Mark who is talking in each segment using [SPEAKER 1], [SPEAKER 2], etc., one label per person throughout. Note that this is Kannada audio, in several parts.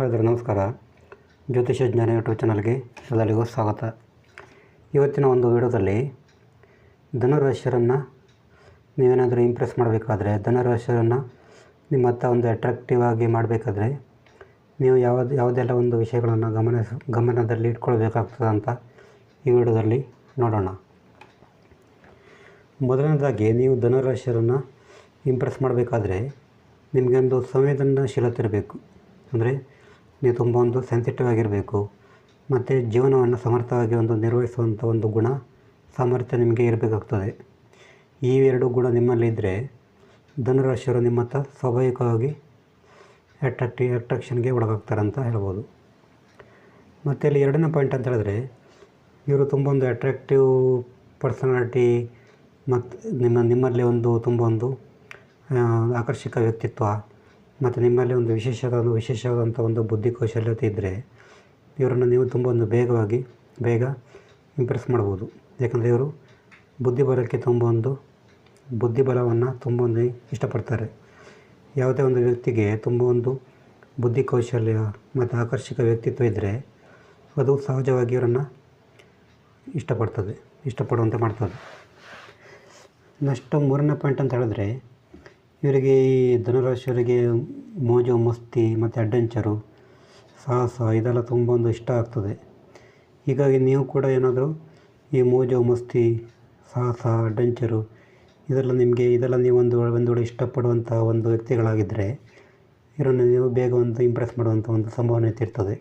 [SPEAKER 1] ಹಾಗಾದರೆ ನಮಸ್ಕಾರ. ಜ್ಯೋತಿಷ ಜ್ಞಾನ ಯೂಟ್ಯೂಬ್ ಚಾನಲ್ಗೆ ಎಲ್ಲರಿಗೂ ಸ್ವಾಗತ. ಇವತ್ತಿನ ಒಂದು ವಿಡಿಯೋದಲ್ಲಿ ಧನುರಾಶಿಯರನ್ನು ನೀವೇನಾದರೂ ಇಂಪ್ರೆಸ್ ಮಾಡಬೇಕಾದ್ರೆ ಧನುರಾಶಿಯರನ್ನು ನಿಮ್ಮ ಹತ್ತ ಒಂದು ಅಟ್ರಾಕ್ಟಿವ್ ಆಗಿ ಮಾಡಬೇಕಾದ್ರೆ ನೀವು ಯಾವ್ದು, ಯಾವುದೆಲ್ಲ ಒಂದು ವಿಷಯಗಳನ್ನು ಗಮನ, ಗಮನದಲ್ಲಿ ಇಟ್ಕೊಳ್ಬೇಕಾಗ್ತದೆ ಅಂತ ಈ ವಿಡಿಯೋದಲ್ಲಿ ನೋಡೋಣ. ಮೊದಲನೇದಾಗಿ ನೀವು ಧನುರಾಶಿಯರನ್ನು ಇಂಪ್ರೆಸ್ ಮಾಡಬೇಕಾದ್ರೆ ನಿಮಗೆ ಒಂದು ಸಂವೇದನಾಶೀಲತೆ ಇರಬೇಕು. ಅಂದರೆ ನೀವು ತುಂಬ ಒಂದು ಸೆನ್ಸಿಟಿವ್ ಆಗಿರಬೇಕು. ಮತ್ತು ಜೀವನವನ್ನು ಸಮರ್ಥವಾಗಿ ಒಂದು ನಿರ್ವಹಿಸುವಂಥ ಒಂದು ಗುಣ ಸಾಮರ್ಥ್ಯ ನಿಮಗೆ ಇರಬೇಕಾಗ್ತದೆ. ಈ ಎರಡು ಗುಣ ನಿಮ್ಮಲ್ಲಿದ್ದರೆ ಧನುರಾಶಿಯವರು ನಿಮ್ಮ ಹತ್ರ ಸ್ವಾಭಾವಿಕವಾಗಿ ಅಟ್ರಾಕ್ಟಿ ಅಟ್ರಾಕ್ಷನ್ಗೆ ಒಳಗಾಗ್ತಾರೆ ಅಂತ ಹೇಳ್ಬೋದು. ಮತ್ತು ಇಲ್ಲಿ ಎರಡನೇ ಪಾಯಿಂಟ್ ಅಂತ ಹೇಳಿದ್ರೆ, ಇವರು ತುಂಬ ಒಂದು ಅಟ್ರಾಕ್ಟಿವ್ ಪರ್ಸನಾಲಿಟಿ ಮತ್ತು ನಿಮ್ಮ ನಿಮ್ಮಲ್ಲಿ ಒಂದು ತುಂಬ ಒಂದು ಆಕರ್ಷಕ ವ್ಯಕ್ತಿತ್ವ ಮತ್ತು ನಿಮ್ಮಲ್ಲಿ ಒಂದು ವಿಶೇಷವಾದ, ಒಂದು ವಿಶೇಷವಾದಂಥ ಒಂದು ಬುದ್ಧಿ ಕೌಶಲ್ಯತೆ ಇದ್ದರೆ ಇವರನ್ನು ನೀವು ತುಂಬ ಒಂದು ಬೇಗವಾಗಿ ಬೇಗ ಇಂಪ್ರೆಸ್ ಮಾಡ್ಬೋದು. ಯಾಕಂದರೆ ಇವರು ಬುದ್ಧಿಬಲಕ್ಕೆ ತುಂಬ ಒಂದು ಬುದ್ಧಿಬಲವನ್ನು ತುಂಬ ಒಂದು ಇಷ್ಟಪಡ್ತಾರೆ. ಯಾವುದೇ ಒಂದು ವ್ಯಕ್ತಿಗೆ ತುಂಬ ಒಂದು ಬುದ್ಧಿ ಕೌಶಲ್ಯ ಮತ್ತು ಆಕರ್ಷಕ ವ್ಯಕ್ತಿತ್ವ ಇದ್ದರೆ ಅದು ಸಹಜವಾಗಿ ಇವರನ್ನು ಇಷ್ಟಪಡ್ತದೆ, ಇಷ್ಟಪಡುವಂತೆ ಮಾಡ್ತದೆ. ನೆಕ್ಸ್ಟ್ ಮೂರನೇ ಪಾಯಿಂಟ್ ಅಂತ ಹೇಳಿದ್ರೆ ಇವರಿಗೆ ಈ ಧನುರಾಶಿಯವರಿಗೆ ಮೋಜು, ಮಸ್ತಿ ಮತ್ತು ಅಡ್ವೆಂಚರು ಸಾಹಸ, ಇದೆಲ್ಲ ತುಂಬ ಒಂದು ಇಷ್ಟ ಆಗ್ತದೆ. ಹೀಗಾಗಿ ನೀವು ಕೂಡ ಏನಾದರೂ ಈ ಮೋಜು, ಮಸ್ತಿ, ಸಾಹಸ ಅಡ್ವೆಂಚರು ಇದೆಲ್ಲ ನಿಮಗೆ, ಇದೆಲ್ಲ ನೀವು ಒಂದು ಒಂದು ವೇಳೆ ಇಷ್ಟಪಡುವಂಥ ಒಂದು ವ್ಯಕ್ತಿಗಳಾಗಿದ್ದರೆ ಇವರನ್ನು ನೀವು ಬೇಗ ಒಂದು ಇಂಪ್ರೆಸ್ ಮಾಡುವಂಥ ಒಂದು ಸಂಭಾವನೆ ಇರ್ತದೆ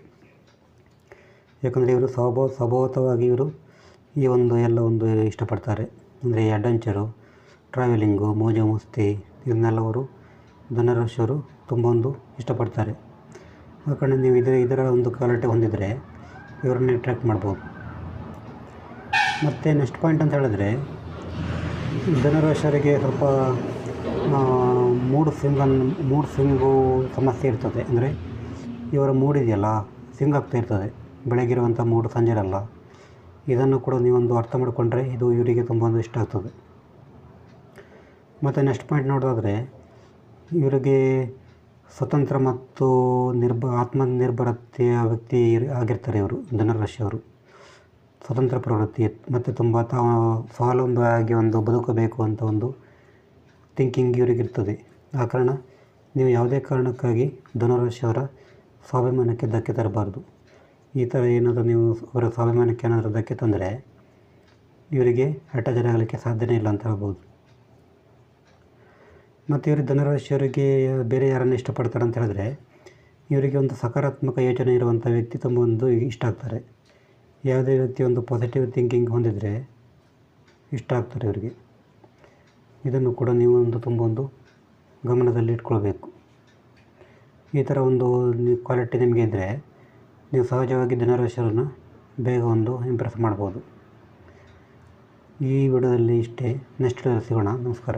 [SPEAKER 1] ಯಾಕಂದರೆ ಇವರು ಸ್ವಭಾವ ಸ್ವಭಾವತವಾಗಿ ಇವರು ಈ ಒಂದು ಎಲ್ಲ ಒಂದು ಇಷ್ಟಪಡ್ತಾರೆ. ಅಂದರೆ ಈ ಅಡ್ವೆಂಚರು ಟ್ರಾವೆಲಿಂಗು ಮೋಜು, ಮಸ್ತಿ ಇದನ್ನೆಲ್ಲ ಅವರು ಧನುರಾಶಿಯವರು ತುಂಬ ಒಂದು ಇಷ್ಟಪಡ್ತಾರೆ. ಆ ಕಡೆ ನೀವು ಇದರ ಇದರ ಒಂದು ಕ್ವಾಲಿಟಿ ಹೊಂದಿದರೆ ಇವರನ್ನು ಅಟ್ರ್ಯಾಕ್ಟ್ ಮಾಡ್ಬೋದು. ಮತ್ತು ನೆಕ್ಸ್ಟ್ ಪಾಯಿಂಟ್ ಅಂತ ಹೇಳಿದ್ರೆ, ಧನುರಾಶಿಯವರಿಗೆ ಸ್ವಲ್ಪ ಮೂಡ್ ಸ್ವಿಂಗನ್ನು ಮೂಡ್ ಸ್ವಿಂಗು ಸಮಸ್ಯೆ ಇರ್ತದೆ. ಅಂದರೆ ಇವರ ಮೂಡ್ ಇದೆಯಲ್ಲ ಸ್ವಿಂಗ್ ಆಗ್ತಾ ಇರ್ತದೆ. ಬೆಳಗಿರುವಂಥ ಮೂಡ್ ಸಂಜೆ ಇರಲ್ಲ ಇದನ್ನು ಕೂಡ ನೀವೊಂದು ಅರ್ಥ ಮಾಡಿಕೊಂಡ್ರೆ ಇದು ಇವರಿಗೆ ತುಂಬ ಒಂದು ಇಷ್ಟ ಆಗ್ತದೆ. ಮತ್ತು ನೆಕ್ಸ್ಟ್ ಪಾಯಿಂಟ್ ನೋಡೋದಾದರೆ, ಇವರಿಗೆ ಸ್ವತಂತ್ರ ಮತ್ತು ನಿರ್ಭ, ಆತ್ಮನಿರ್ಭರತೆಯ ವ್ಯಕ್ತಿ ಆಗಿರ್ತಾರೆ ಇವರು ಧನುರಾಶಿಯವರು ಸ್ವತಂತ್ರ ಪ್ರವೃತ್ತಿ, ಮತ್ತು ತುಂಬ ತಾವು ಸ್ವಾವಲಂಬಿಯಾಗಿ ಒಂದು ಬದುಕಬೇಕು ಅಂತ ಒಂದು ಥಿಂಕಿಂಗ್ ಇವರಿಗಿರ್ತದೆ ಆ ಕಾರಣ ನೀವು ಯಾವುದೇ ಕಾರಣಕ್ಕಾಗಿ ಧನುರಾಶಿಯವರ ಸ್ವಾಭಿಮಾನಕ್ಕೆ ಧಕ್ಕೆ ತರಬಾರ್ದು. ಈ ಥರ ಏನಾದರೂ ನೀವು ಅವರ ಸ್ವಾಭಿಮಾನಕ್ಕೆ ಏನಾದರೂ ಧಕ್ಕೆ ತಂದರೆ, ಇವರಿಗೆ ಅಟ್ಯಾಚ್ ಆಗಲಿಕ್ಕೆ ಸಾಧ್ಯನೇ ಇಲ್ಲ ಅಂತ ಹೇಳ್ಬೋದು. ಮತ್ತು ಇವರು ಧನುರಾಶಿಯವರಿಗೆ ಬೇರೆ ಯಾರನ್ನು ಇಷ್ಟಪಡ್ತಾರೆ ಅಂತ ಹೇಳಿದ್ರೆ, ಇವರಿಗೆ ಒಂದು ಸಕಾರಾತ್ಮಕ ಯೋಚನೆ ಇರುವಂಥ ವ್ಯಕ್ತಿ ತುಂಬ ಒಂದು ಇಷ್ಟ ಆಗ್ತಾರೆ. ಯಾವುದೇ ವ್ಯಕ್ತಿ ಒಂದು ಪಾಸಿಟಿವ್ ಥಿಂಕಿಂಗ್ ಹೊಂದಿದರೆ ಇಷ್ಟ ಆಗ್ತಾರೆ ಇವರಿಗೆ. ಇದನ್ನು ಕೂಡ ನೀವು ಒಂದು ತುಂಬ ಒಂದು ಗಮನದಲ್ಲಿ ಇಟ್ಕೊಳ್ಬೇಕು. ಈ ಥರ ಒಂದು ಕ್ವಾಲಿಟಿ ನಿಮಗೆ ಇದ್ದರೆ ನೀವು ಸಹಜವಾಗಿ ಧನುರಾಶಿಯವರನ್ನು ಬೇಗ ಒಂದು ಇಂಪ್ರೆಸ್ ಮಾಡ್ಬೋದು. ಈ ವಿಡಿಯೋದಲ್ಲಿ ಇಷ್ಟೇ. ನೆಕ್ಸ್ಟ್ ಸಿಗೋಣ. ನಮಸ್ಕಾರ.